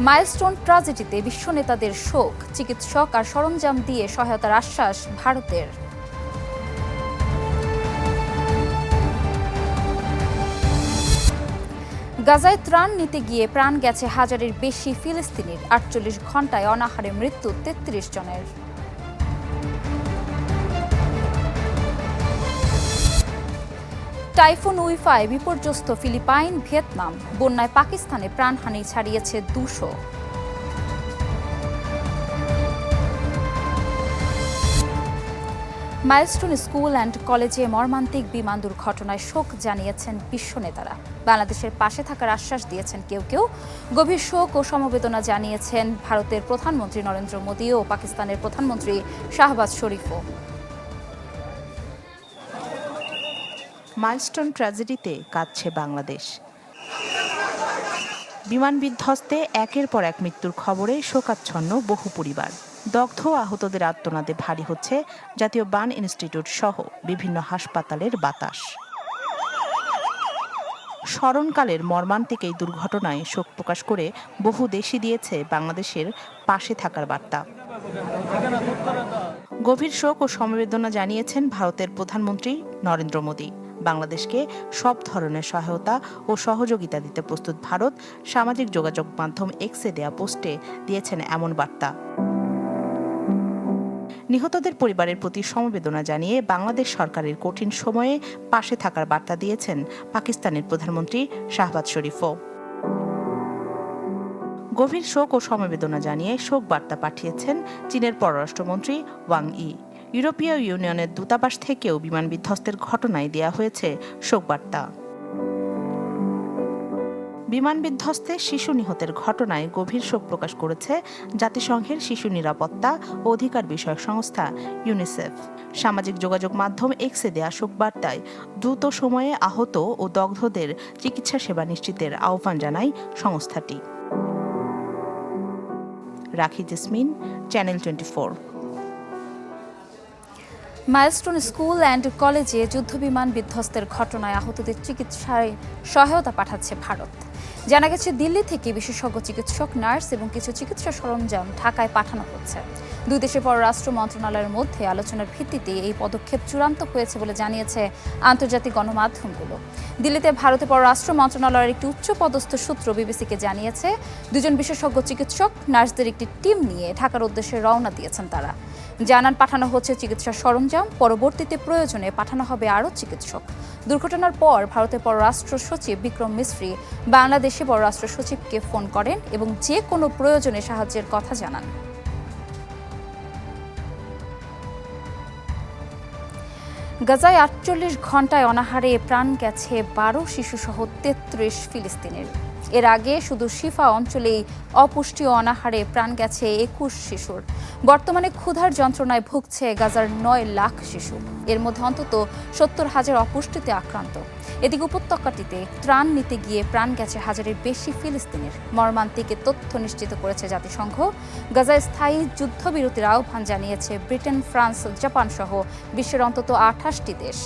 Milestone ট্রাজেডিতে বিশ্ব নেতাদের শোক, চিকিৎসক আর সরঞ্জাম দিয়ে সহায়তার আশ্বাস ভারতের। গাজায় ত্রাণ নিতে গিয়ে প্রাণ গেছে হাজারের বেশি ফিলিস্তিনির, আটচল্লিশ ঘন্টায় অনাহারে মৃত্যু তেত্রিশ জনের। টাইফুন উইফায় বিপর্যস্ত ফিলিপাইন, ভিয়েতনাম। বন্যায় পাকিস্তানে প্রাণহানি ছাড়িয়েছে দুশো। মাইলস্টোন স্কুল অ্যান্ড কলেজে মর্মান্তিক বিমান দুর্ঘটনায় শোক জানিয়েছেন বিশ্ব নেতারা। বাংলাদেশের পাশে থাকার আশ্বাস দিয়েছেন কেউ কেউ। গভীর শোক ও সমবেদনা জানিয়েছেন ভারতের প্রধানমন্ত্রী নরেন্দ্র মোদী ও পাকিস্তানের প্রধানমন্ত্রী শাহবাজ শরীফও। মাইলস্টোন ট্র্যাজেডিতে কাঁদছে বাংলাদেশ। বিমান বিধ্বস্তে একের পর এক মৃত্যুর খবরে শোকাচ্ছন্ন বহু পরিবার। দগ্ধ আহতদের আত্মনাদে ভারী হচ্ছে জাতীয় বান ইনস্টিটিউট সহ বিভিন্ন হাসপাতালের বাতাস। স্মরণকালের মর্মান্তিক এই দুর্ঘটনায় শোক প্রকাশ করে বহু দেশই দিয়েছে বাংলাদেশের পাশে থাকার বার্তা। গভীর শোক ও সমবেদনা জানিয়েছেন ভারতের প্রধানমন্ত্রী নরেন্দ্র মোদী। বাংলাদেশকে সব ধরনের সহায়তা ও সহযোগিতা দিতে প্রস্তুত ভারত সামাজিক যোগাযোগ মাধ্যম এক্সে দেয়া পোস্টে দিয়েছেন এমন বার্তা। নিহতদের পরিবারের প্রতি সমবেদনা জানিয়ে বাংলাদেশ সরকারের কঠিন সময়ে পাশে থাকার বার্তা দিয়েছেন পাকিস্তানের প্রধানমন্ত্রী শাহবাজ শরীফও। গভীর শোক ও সমবেদনা জানিয়ে শোক বার্তা পাঠিয়েছেন চীনের পররাষ্ট্রমন্ত্রী ওয়াং ই। ইউরোপীয় ইউনিয়নের দূতাবাস থেকেও বিমান বিধ্বস্তের ঘটনায় দেয়া হয়েছে শোক বার্তা বিমান বিধ্বস্তে শিশু নিহতের ঘটনায় গভীর শোক প্রকাশ করেছে জাতিসংঘের শিশু নিরাপত্তা ও অধিকার বিষয়ক সংস্থা, ইউনিসেফ। সামাজিক যোগাযোগ মাধ্যম এক্সে দেয়া শোক বার্তায় দ্রুত সময়ে আহত ও দগ্ধদের চিকিৎসা সেবা নিশ্চিতের আহ্বান জানায় সংস্থাটি। Rakhi Jesmin, channel twenty Milestone school and কলেজে যুদ্ধবিমান বিধ্বস্তের ঘটনায় আহতদের চিকিৎসায় সহায়তা পাঠাচ্ছে ভারত। জানা গেছে, দিল্লি থেকে বিশেষজ্ঞ চিকিৎসক, নার্স এবং কিছু চিকিৎসা সরঞ্জাম ঢাকায় পাঠানো হচ্ছে। দুই দেশের পররাষ্ট্র মন্ত্রণালয়ের মধ্যে আলোচনার ভিত্তিতে এই পদক্ষেপ চূড়ান্ত হয়েছে বলে জানিয়েছে আন্তর্জাতিক গণমাধ্যমগুলো। দিল্লিতে ভারতের পররাষ্ট্র মন্ত্রণালয়ের একটি উচ্চ পদস্থ সূত্র বিবিসিকে জানিয়েছে, দুজন বিশেষজ্ঞ চিকিৎসক, নার্সদের একটি টিম নিয়ে ঢাকার উদ্দেশ্যে রওনা দিয়েছেন তারা। জানান পাঠানো হচ্ছে চিকিৎসা সরঞ্জাম। পরবর্তীতে প্রয়োজনে পাঠানো হবে আরও চিকিৎসক। দুর্ঘটনার পর ভারতের পররাষ্ট্র সচিব বিক্রম মিশ্রি বাংলাদেশে পররাষ্ট্র সচিবকে ফোন করেন এবং যে কোনো প্রয়োজনে সাহায্যের কথা জানান। গাজায় আটচল্লিশ ঘন্টায় অনাহারে প্রাণ গেছে বারো শিশুসহ তেত্রিশ ফিলিস্তিনের। এর আগে শুধু শিফা অঞ্চলেই অপুষ্টি ও অনাহারে প্রাণ গেছে একুশ শিশুর। বর্তমানে ক্ষুধার যন্ত্রণায় ভুগছে গাজার নয় লাখ শিশু। এর মধ্যে অন্তত সত্তর হাজার অপুষ্টিতে আক্রান্ত। এদিকে উপত্যকাটিতে ত্রাণ নিতে গিয়ে প্রাণ গেছে হাজারের বেশি ফিলিস্তিনের। মর্মান্তিকে তথ্য নিশ্চিত করেছে জাতিসংঘ। গাজায় স্থায়ী যুদ্ধবিরতির আহ্বান জানিয়েছে ব্রিটেন, ফ্রান্স জাপান সহ বিশ্বের অন্তত আঠাশটি দেশ।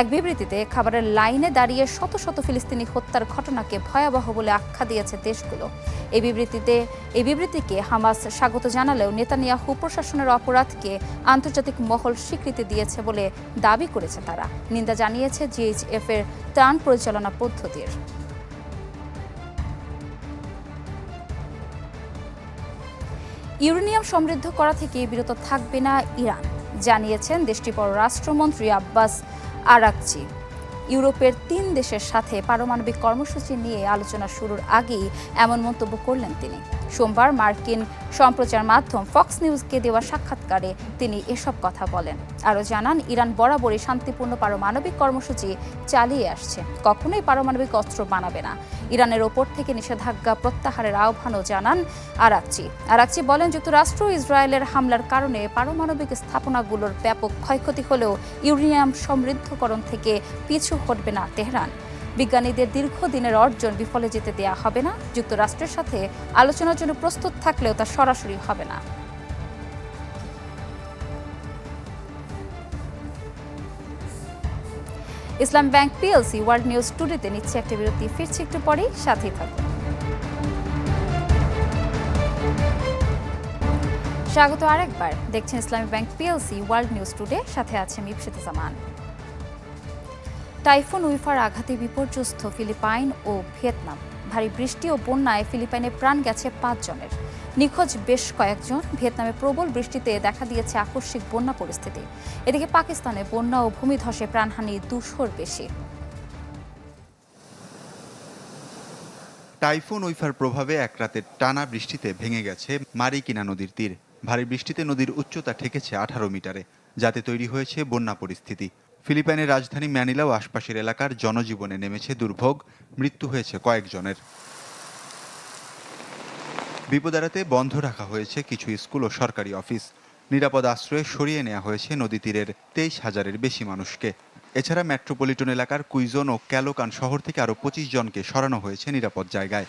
এক বিবৃতিতে খাবারের লাইনে দাঁড়িয়ে শত শত ফিলিস্তিনি হত্যার ঘটনাকে ভয়াবহ বলে আখ্যা দিয়েছে দেশগুলো। এই বিবৃতিতে এই বিবৃতিকে হামাস স্বাগত জানালেও নেতানিয়াহু প্রশাসনের অপরাধকে আন্তর্জাতিক মহল স্বীকৃতি দিয়েছে বলে দাবি করেছে তারা। নিন্দা জানিয়েছে জিএইচএফ এর ত্রাণ পরিচালনা পদ্ধতির। ইউরেনিয়াম সমৃদ্ধ করা থেকে বিরত থাকবে না ইরান, জানিয়েছেন দেশটির পররাষ্ট্রমন্ত্রী আব্বাস আরাকচি। ইউরোপের তিন দেশের সাথে পারমাণবিক কর্মসূচি নিয়ে আলোচনা শুরুর আগেই এমন মন্তব্য করলেন তিনি। সোমবার মার্কিন সম্প্রচার মাধ্যম ফক্স নিউজকে দেওয়া সাক্ষাৎকারে তিনি এসব কথা বলেন। আরও জানান, ইরান বরাবরই শান্তিপূর্ণ পারমাণবিক কর্মসূচি চালিয়ে আসছে। কখনোই পারমাণবিক অস্ত্র বানাবে না। ইরানের ওপর থেকে নিষেধাজ্ঞা প্রত্যাহারের আহ্বানও জানান আরাকচি। আরাকচি বলেন, যুক্তরাষ্ট্র ইসরায়েলের হামলার কারণে পারমাণবিক স্থাপনাগুলোর ব্যাপক ক্ষয়ক্ষতি হলেও ইউরেনিয়াম সমৃদ্ধকরণ থেকে পিছু হটবে না তেহরান। বিজ্ঞানীদের দীর্ঘদিনের অর্জন বিফলে যেতে দেয়া হবে না। যুক্তরাষ্ট্রের সাথে আলোচনার জন্য প্রস্তুত থাকলেও তা সরাসরি হবে না। Islam bank PLC world news টুডেতে নিচ্ছে একটা বিরতি। ফিরছে একটু পরেই, সাথেই থাকুন। স্বাগত আরেকবার। দেখছেন Islami bank PLC world news today. সাথে আছে মিপসিত জামান টাইফুন, উইফার আঘাতে বিপর্যস্ত ফিলিপাইন ও ভিয়েতনাম। ভারী বৃষ্টি ও বন্যায় ফিলিপাইনে প্রাণ গেছে পাঁচজনের নিখোঁজ বেশ কয়েকজন। ভিয়েতনামে প্রবল বৃষ্টিতে দেখা দিয়েছে আকস্মিক বন্যা পরিস্থিতি। এদিকে পাকিস্তানে বন্যা ও ভূমিধসে প্রাণহানি দুশোর বেশি। টাইফুন, উইফার প্রভাবে এক রাতের টানা বৃষ্টিতে ভেঙে গেছে মারিকিনা নদীর তীর। ভারী বৃষ্টিতে নদীর উচ্চতা ঠেকেছে আঠারো মিটারে। যাতে তৈরি হয়েছে বন্যা পরিস্থিতি। ফিলিপাইনের রাজধানী ম্যানিলা ও আশপাশের এলাকার জনজীবনে নেমেছে দুর্ভোগ, মৃত্যু হয়েছে কয়েকজনের। বিপদ এড়াতে বন্ধ রাখা হয়েছে কিছু স্কুল ও সরকারি অফিস। নিরাপদ আশ্রয়ে সরিয়ে নেওয়া হয়েছে নদী তীরের তেইশ হাজারের বেশি মানুষকে। এছাড়া মেট্রোপলিটন এলাকার কুইজন ও ক্যালোকান শহর থেকে আরও পঁচিশ জনকে সরানো হয়েছে নিরাপদ জায়গায়।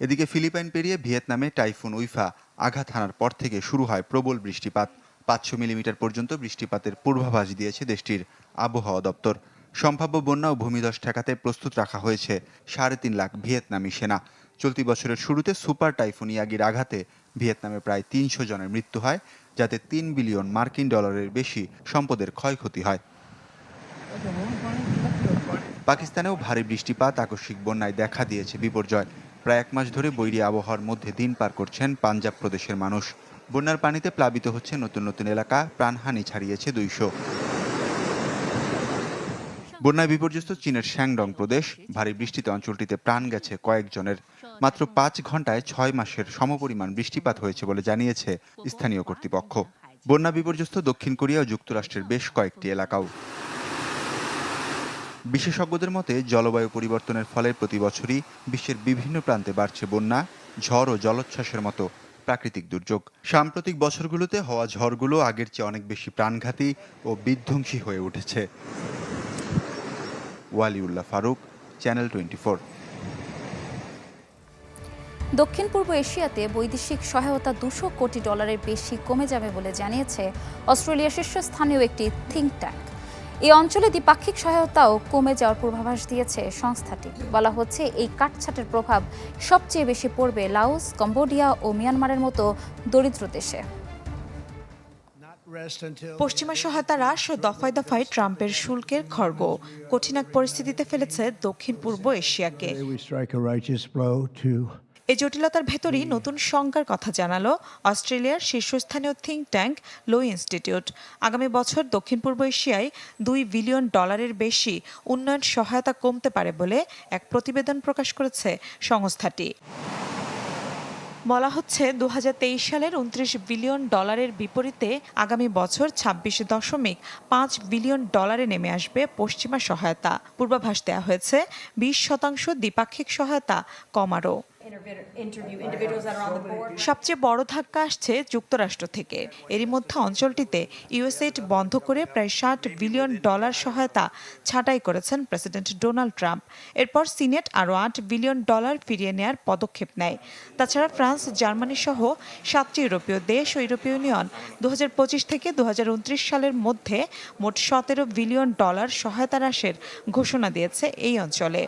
এদিকে ফিলিপাইন পেরিয়ে ভিয়েতনামে টাইফুন উইফা আঘাত হানার পর থেকে শুরু হয় প্রবল বৃষ্টিপাত। পাঁচশো মিলিমিটার পর্যন্ত বৃষ্টিপাতের পূর্বাভাস দিয়েছে দেশটির আবহাওয়া দপ্তর। সম্ভাব্য বন্যা ও ভূমিধস ঠেকাতে প্রস্তুত রাখা হয়েছে সাড়ে তিন লাখ ভিয়েতনামি সেনা। চলতি বছরের শুরুতে সুপার টাইফুন ইয়াগির আঘাতে ভিয়েতনামে প্রায় তিনশো জনের মৃত্যু হয়, যাতে তিন বিলিয়ন মার্কিন ডলারের বেশি সম্পদের ক্ষয়ক্ষতি হয়। পাকিস্তানেও ভারী বৃষ্টিপাত আকস্মিক বন্যায় দেখা দিয়েছে বিপর্যয়। প্রায় এক মাস ধরে বৈরী আবহাওয়ার মধ্যে দিন পার করছেন পাঞ্জাব প্রদেশের মানুষ। বন্যার পানিতে প্লাবিত হচ্ছে নতুন নতুন এলাকা, প্রাণহানি ছাড়িয়েছে দুইশো। বন্যায় বিপর্যস্ত চীনের শ্যাংডং প্রদেশ, ভারী বৃষ্টিতে অঞ্চলটিতে প্রাণ গেছে কয়েকজনের। মাত্র পাঁচ ঘন্টায় ছয় মাসের সমপরিমাণ বৃষ্টিপাত হয়েছে বলে জানিয়েছে স্থানীয় কর্তৃপক্ষ। বন্যা বিপর্যস্ত দক্ষিণ কোরিয়া ও যুক্তরাষ্ট্রের বেশ কয়েকটি এলাকাও। বিশেষজ্ঞদের মতে, জলবায়ু পরিবর্তনের ফলে প্রতি বছরই বিশ্বের বিভিন্ন প্রান্তে বাড়ছে বন্যা, ঝড় ও জলোচ্ছ্বাসের মতো। প্রাকৃতিক দুর্যোগ। সাম্প্রতিক বছরগুলোতে হওয়া ঝড়গুলো আগের চেয়ে অনেক বেশি প্রাণঘাতী ও বিধ্বংসী হয়ে উঠেছে। ওয়ালিউল্লাহ ফারুক, চ্যানেল টোয়েন্টি দক্ষিণ পূর্ব এশিয়াতে বৈদেশিক সহায়তা দুশো কোটি ডলারের বেশি কমে যাবে বলে জানিয়েছে অস্ট্রেলিয়ার শীর্ষস্থানীয় একটি থিঙ্ক ট্যাঙ্ক। এই অঞ্চলে দ্বিপাক্ষিক সহায়তাও কমে যাওয়ার পূর্বাভাস দিয়েছে সংস্থাটি। বলা হচ্ছে, এই কাটছাটের প্রভাব সবচেয়ে বেশি পড়বে লাওস, কম্বোডিয়া ও মিয়ানমারের মতো দরিদ্র দেশে। পশ্চিমা সহায়তা হ্রাস ও দফায় দফায় ট্রাম্পের শুল্কের খর্গ। কঠিন এক পরিস্থিতিতে ফেলেছে দক্ষিণ পূর্ব এশিয়াকে। এই জটিলতার ভেতরই নতুন শঙ্কার কথা জানালো অস্ট্রেলিয়ার শীর্ষস্থানীয় থিঙ্ক ট্যাঙ্ক লো ইনস্টিটিউট। আগামী বছর দক্ষিণ পূর্ব এশিয়ায় দুই বিলিয়ন ডলারের বেশি উন্নয়ন সহায়তা কমতে পারে বলে এক প্রতিবেদন প্রকাশ করেছে সংস্থাটি। বলা হচ্ছে দু হাজার তেইশ সালের উনত্রিশ বিলিয়ন ডলারের বিপরীতে আগামী বছর ছাব্বিশ দশমিক পাঁচ বিলিয়ন ডলারে নেমে আসবে পশ্চিমা সহায়তা। পূর্বাভাস দেওয়া হয়েছে বিশ শতাংশ দ্বিপাক্ষিক সহায়তা কমারও। সবচেয়ে বড় ধাক্কা আসছে যুক্তরাষ্ট্র থেকে। এরই মধ্যে অঞ্চলটিতে ইউএসএইড বন্ধ করে প্রায় ষাট বিলিয়ন ডলার সহায়তা ছাঁটাই করেছেন প্রেসিডেন্ট ডোনাল্ড ট্রাম্প। এরপর সিনেট আরও আট বিলিয়ন ডলার ফিরিয়ে নেয়ার পদক্ষেপ নেয়। তাছাড়া ফ্রান্স জার্মানি সহ সাতটি ইউরোপীয় দেশ ও ইউরোপীয় ইউনিয়ন দু হাজার পঁচিশ থেকে দু হাজার উনত্রিশ সালের মধ্যে মোট সতেরো বিলিয়ন ডলার সহায়তা হ্রাসের ঘোষণা দিয়েছে এই অঞ্চলে।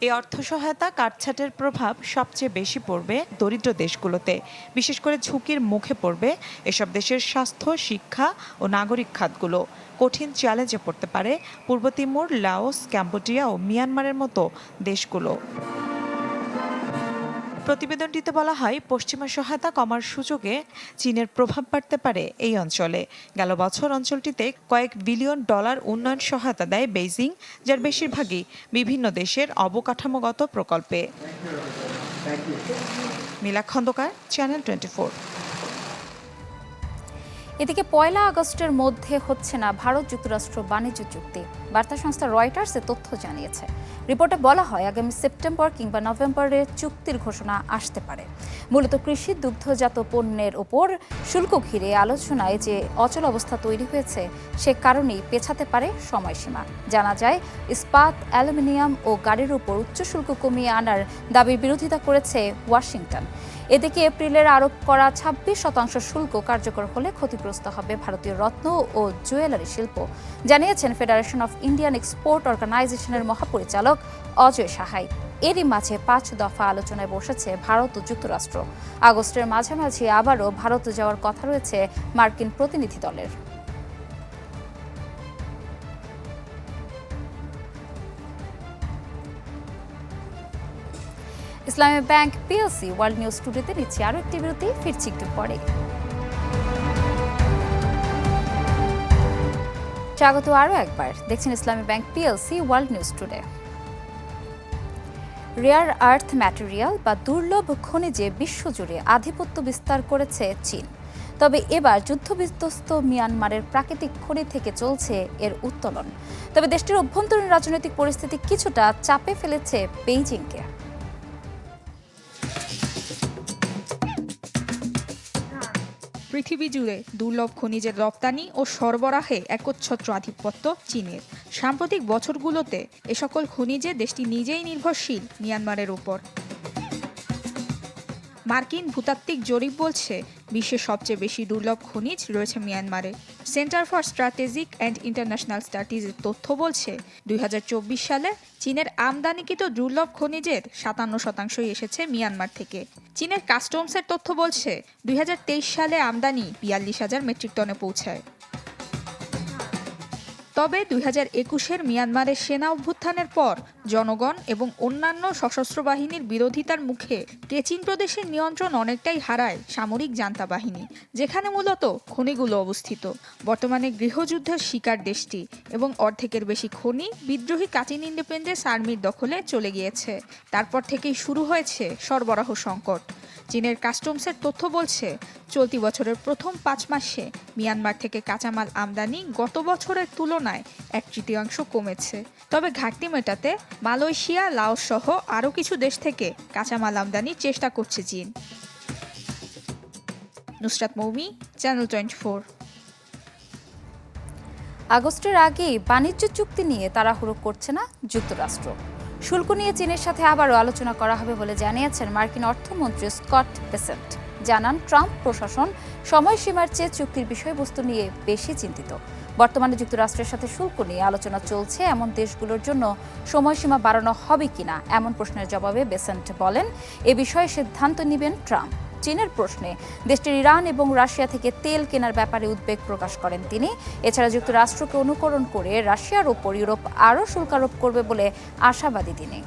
এই অর্থ সহায়তা কাটছাটের প্রভাব সবচেয়ে বেশি পড়বে দরিদ্র দেশগুলোতে। বিশেষ করে ঝুঁকির মুখে পড়বে এসব দেশের স্বাস্থ্য, শিক্ষা ও নাগরিক খাতগুলো। কঠিন চ্যালেঞ্জে পড়তে পারে পূর্ব তিমুর, লাওস, ক্যাম্বোডিয়া ও মিয়ানমারের মতো দেশগুলো। প্রতিবেদনটিতে বলা হয়, পশ্চিমা সহায়তা কমার সুযোগে চীনের প্রভাব বাড়তে পারে এই অঞ্চলে। গেল বছর অঞ্চলটিতে কয়েক বিলিয়ন ডলার উন্নয়ন সহায়তা দেয় বেইজিং, যার বেশিরভাগই বিভিন্ন দেশের অবকাঠামোগত প্রকল্পে। মিলা খন্দকার চ্যানেল টোয়েন্টি এদিকে পয়লা আগস্টের মধ্যে হচ্ছে না ভারত যুক্তরাষ্ট্র বাণিজ্য চুক্তি। বার্তা সংস্থা রয়টার্স তথ্য জানিয়েছে। রিপোর্টে বলা হয়, আগামী সেপ্টেম্বর কিংবা নভেম্বরে চুক্তির ঘোষণা আসতে পারে। মূলত কৃষি দুগ্ধজাত পণ্যের ওপর শুল্ক ঘিরে আলোচনায় যে অচল অবস্থা তৈরি হয়েছে, সে কারণেই পেছাতে পারে সময়সীমা। জানা যায়, ইস্পাত, অ্যালুমিনিয়াম ও গাড়ির উপর উচ্চ শুল্ক কমিয়ে আনার দাবির বিরোধিতা করেছে ওয়াশিংটন। এদিকে এপ্রিলের আরোপ করা ছাব্বিশ শতাংশ শুল্ক কার্যকর হলে ক্ষতিগ্রস্ত হবে ভারতীয় রত্ন ও জুয়েলারি শিল্প। জানিয়েছেন ফেডারেশন অফ ইন্ডিয়ান এক্সপোর্ট অর্গানাইজেশনের মহাপরিচালক অজয় সাহাই। এরই মাঝে পাঁচ দফা আলোচনায় বসেছে ভারত ও যুক্তরাষ্ট্র। আগস্টের মাঝামাঝি আবারও ভারত যাওয়ার কথা রয়েছে মার্কিন প্রতিনিধি দলের। Islami bank PLC world news টুডেতে নিচ্ছি আরও একটি বিরতি, ফিরছি একটু পরে। স্বাগত আরও একবার। দেখছেন Islami bank PLC world news today rare earth material বা দুর্লভ খনিজে বিশ্বজুড়ে আধিপত্য বিস্তার করেছে চীন। তবে এবার যুদ্ধবিধ্বস্ত মিয়ানমারের প্রাকৃতিক খনি থেকে চলছে এর উত্তোলন। তবে দেশটির অভ্যন্তরীণ রাজনৈতিক পরিস্থিতি কিছুটা চাপে ফেলেছে বেইজিংকে। পৃথিবী জুড়ে দুর্লভ খনিজের রপ্তানি ও সরবরাহে একচ্ছত্র আধিপত্য চীনের। সাম্প্রতিক বছরগুলোতে এ সকল খনিজে দেশটি নিজেই নির্ভরশীল মিয়ানমারের উপর মার্কিন ভূতাত্ত্বিক জরিপ বলছে, বিশ্বের সবচেয়ে বেশি দুর্লভ খনিজ রয়েছে মিয়ানমারে। Centre for strategic and international স্টাডিজের তথ্য বলছে, দুই হাজার চব্বিশ সালে চীনের আমদানিকৃত দুর্লভ খনিজের সাতান্ন শতাংশই এসেছে মিয়ানমার থেকে। চীনের কাস্টমসের তথ্য বলছে, দুই হাজার তেইশ সালে আমদানি বিয়াল্লিশ হাজার মেট্রিক টনে পৌঁছায়। তবে দুই হাজার একুশের মিয়ানমারের সেনা অভ্যুত্থানের পর, জনগণ এবং অন্যান্য সশস্ত্র বাহিনীর বিরোধিতার মুখে কেচিন প্রদেশের নিয়ন্ত্রণ অনেকটাই হারায় সামরিক জান্তা বাহিনী যেখানে মূলত খনিগুলো অবস্থিত। বর্তমানে গৃহযুদ্ধের শিকার দেশটি এবং অর্ধেকের বেশি খনি বিদ্রোহী কাচিন ইন্ডিপেন্ডেন্স আর্মির দখলে চলে গিয়েছে। তারপর থেকেই শুরু হয়েছে সরবরাহ সংকট। চীনের কাস্টমসের তথ্য বলছে, চলতি বছরের প্রথম পাঁচ মাসে মিয়ানমার থেকে কাঁচামাল আমদানি গত বছরের তুলনায় এক তৃতীয়াংশ কমেছে। তবে ঘাটতি মেটাতে মালয়েশিয়া, লাওস সহ আরও কিছু দেশ থেকে কাঁচামাল আমদানির চেষ্টা করছে চীন। Nusrat Moumi channel twenty four আগস্টের আগেই বাণিজ্য চুক্তি নিয়ে তাড়াহুড়ো করছে না যুক্তরাষ্ট্র। শুল্ক নিয়ে চীনের সাথে আবারও আলোচনা করা হবে বলে জানিয়েছেন মার্কিন অর্থমন্ত্রী স্কট বেসেন্ট। জানান ট্রাম্প, প্রশাসন, সময়সীমার চেয়ে চুক্তির বিষয়বস্তু নিয়ে বেশি চিন্তিত। বর্তমানে যুক্তরাষ্ট্রের সাথে শুল্ক নিয়ে আলোচনা চলছে, এমন দেশগুলোর জন্য সময়সীমা বাড়ানো হবে কিনা, এমন প্রশ্নের জবাবে বেসেন্ট বলেন। এ বিষয়ে সিদ্ধান্ত নেবেন ট্রাম্প। চীনের প্রশ্নে, দেশটির ইরান এবং রাশিয়া থেকে তেল কেনার ব্যাপারে উদ্বেগ প্রকাশ করেন তিনি। এছাড়া যুক্তরাষ্ট্রকে অনুকরণ করে রাশিয়ার ওপর ইউরোপ আরও শুল্ক আরোপ করবে বলে আশাবাদী তিনি।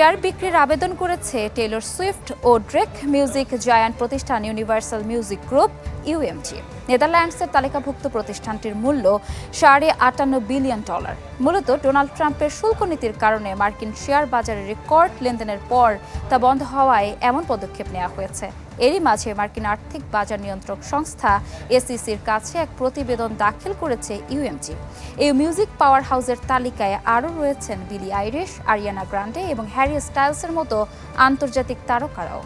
শেয়ার বিক্রির আবেদন করেছে টেলর সুইফট ও ড্রেক মিউজিক জায়ান্ট প্রতিষ্ঠান ইউনিভার্সাল মিউজিক গ্রুপ। ইউএমজি নেদারল্যান্ডসের তালিকাভুক্ত প্রতিষ্ঠানটির মূল্য সাড়ে আটান্ন বিলিয়ন ডলার। মূলত ডোনাল্ড ট্রাম্পের শুল্ক নীতির কারণে মার্কিন শেয়ার বাজারে রেকর্ড লেনদেনের পর তা বন্ধ হওয়ায় এমন পদক্ষেপ নেওয়া হয়েছে। এরই মাঝে মার্কিন আর্থিক বাজার নিয়ন্ত্রক সংস্থা এসিসির কাছে এক প্রতিবেদন দাখিল করেছে ইউএমজি এই মিউজিক পাওয়ার হাউসের তালিকায় আরও রয়েছেন বিলি আইরিশ, আরিয়ানা গ্রান্ডে এবং হ্যারি স্টাইলসের মতো আন্তর্জাতিক তারকারাও।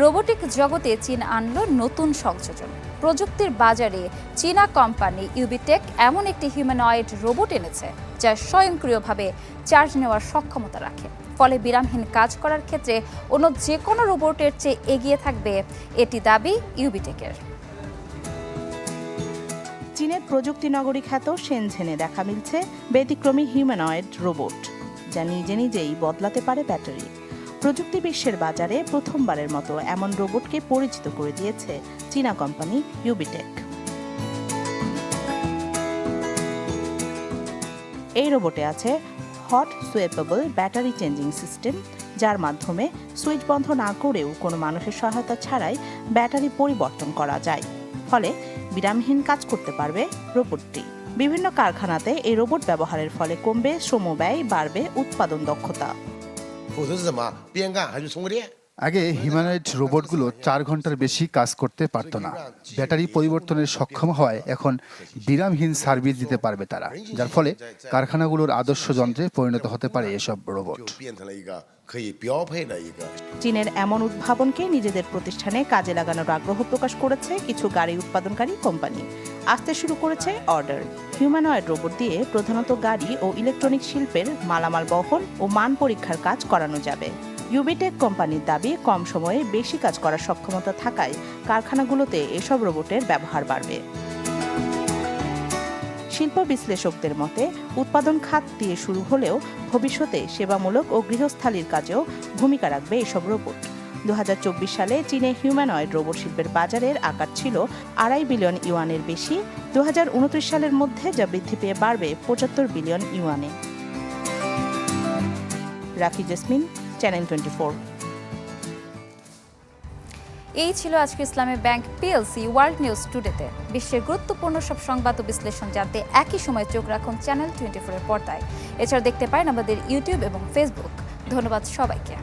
রোবোটিক জগতে চীন আনলো নতুন সংযোজন। প্রযুক্তির বাজারে চীনা কোম্পানি ইউবিটেক এমন একটি হিউম্যানয়েড রোবট এনেছে, যা স্বয়ংক্রিয়ভাবে চার্জ নেওয়ার সক্ষমতা রাখে। ফলে বিরামহীন কাজ করার ক্ষেত্রে অন্য যে কোনো রোবটের চেয়ে এগিয়ে থাকবে এটি দাবি ইউবিটেকের। চীনের প্রযুক্তি নগরী খ্যাত সেনঝেনে দেখা মিলছে ব্যতিক্রমী হিউম্যানয়েড রোবট, যা নিজে নিজেই বদলাতে পারে ব্যাটারি। প্রযুক্তি বিশ্বের বাজারে প্রথমবারের মতো এমন রোবটকে পরিচিত করে দিয়েছে চীনা কোম্পানি ইউবিটেক। এই রোবটে আছে hot, swappable, battery changing system, যার মাধ্যমে সুইচ বন্ধ না করেও কোনো মানুষের সহায়তা ছাড়াই ব্যাটারি পরিবর্তন করা যায়। ফলে বিরামহীন কাজ করতে পারবে রোবটটি। বিভিন্ন কারখানাতে এই রোবট ব্যবহারের ফলে কমবে শ্রম ব্যয়, বাড়বে উৎপাদন দক্ষতা। আগে হিউম্যানয়েড রোবটগুলো চার ঘণ্টার বেশি কাজ করতে পারত না। ব্যাটারি পরিবর্তনের সক্ষম হওয়ায় এখন বিরামহীন সার্ভিস দিতে পারবে তারা যার ফলে কারখানাগুলোর আদর্শ যন্ত্রে পরিণত হতে পারে এসব রোবট। চীনের এমন উদ্ভাবনকে নিজেদের প্রতিষ্ঠানে কাজে লাগানোর আগ্রহ প্রকাশ করেছে কিছু গাড়ি উৎপাদনকারী কোম্পানি। আসতে শুরু করেছে অর্ডার হিউম্যানয়েড রোবট দিয়ে প্রধানত গাড়ি ও ইলেকট্রনিক শিল্পের মালামাল বহন ও মান পরীক্ষার কাজ করানো যাবে। ইউবিটেক কোম্পানির দাবি, কম সময়ে বেশি কাজ করার সক্ষমতা থাকায় কারখানাগুলোতে এসব রোবটের ব্যবহার বাড়বে। শিল্প বিশ্লেষকদের মতে, উৎপাদন খাত দিয়ে শুরু হলেও ভবিষ্যতে সেবামূলক ও গৃহস্থালির কাজেও ভূমিকা রাখবে এসব রোবট। দু হাজার চব্বিশ সালে চীনে হিউম্যানয়েড রোবট শিল্পের বাজারের আকার ছিল আড়াই বিলিয়ন ইউয়ানের বেশি। দু হাজার উনত্রিশ সালের মধ্যে যা বৃদ্ধি পেয়ে বাড়বে পঁচাত্তর বিলিয়ন ইউয়ানে। রাখি জেসমিন, চ্যানেল টোয়েন্টি এই ছিল আজকে Islami bank PLC world news টুডেতে। বিশ্বের গুরুত্বপূর্ণ সব সংবাদ ও বিশ্লেষণ জানতে একই সময় চোখ রাখুন চ্যানেল টোয়েন্টি ফোরের পর্দায়। এছাড়া দেখতে পারেন আমাদের ইউটিউব এবং ফেসবুক। ধন্যবাদ সবাইকে।